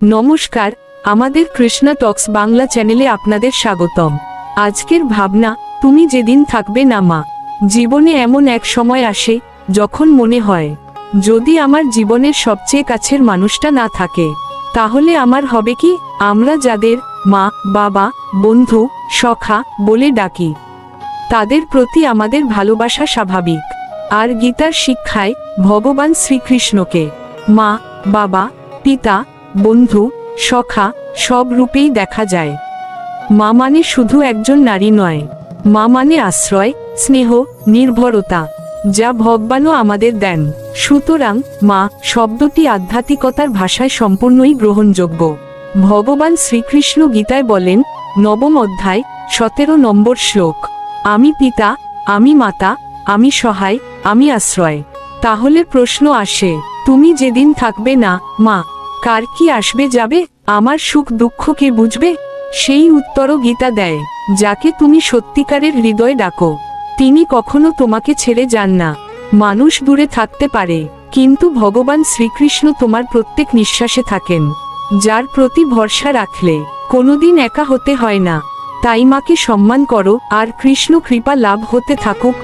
নমস্কার, আমাদের কৃষ্ণা টক্স বাংলা চ্যানেলে আপনাদের স্বাগতম। আজকের ভাবনা, তুমি যেদিন থাকবে না মা। জীবনে এমন এক সময় আসে, যখন মনে হয়, যদি আমার জীবনের সবচেয়ে কাছের মানুষটা না থাকে, তাহলে আমার হবে কি? আমরা যাদের মা, বাবা, বন্ধু, সখা বলে ডাকি, তাদের প্রতি আমাদের ভালোবাসা স্বাভাবিক। আর গীতার শিক্ষায় ভগবান শ্রীকৃষ্ণকে, মা, বাবা, পিতা বন্ধু, সখা, সব রূপেই দেখা যায়। মা মানে শুধু একজন নারী নয়। মা মানে আশ্রয়, স্নেহ, নির্ভরতা, যা ভগবানও আমাদের দেন। সুতরাং, মা, শব্দটি আধ্যাত্মিকতার ভাষায় সম্পূর্ণই গ্রহণযোগ্য। ভগবান শ্রীকৃষ্ণ গীতায় বলেন, নবম অধ্যায়, সতেরো নম্বর শ্লোক, আমি পিতা, আমি মাতা, আমি সহায়, আমি আশ্রয়। তাহলে প্রশ্ন আসে, তুমি যেদিন থাকবে না, মা কার কি আসবে যাবে, আমার সুখ দুঃখ কে বুঝবে? সেই উত্তরও গীতা দেয়, যাকে তুমি সত্যিকারের হৃদয় ডাকো। তিনি কখনো তোমাকে ছেড়ে যান না। মানুষ দূরে থাকতে পারে, কিন্তু ভগবান শ্রীকৃষ্ণ তোমার প্রত্যেক নিঃশ্বাসে থাকেন। যার প্রতি ভরসা রাখলে, কোনোদিন একা হতে হয় না। তাই মাকে সম্মান করো, আর কৃষ্ণ কৃপা লাভ হতে থাকুক।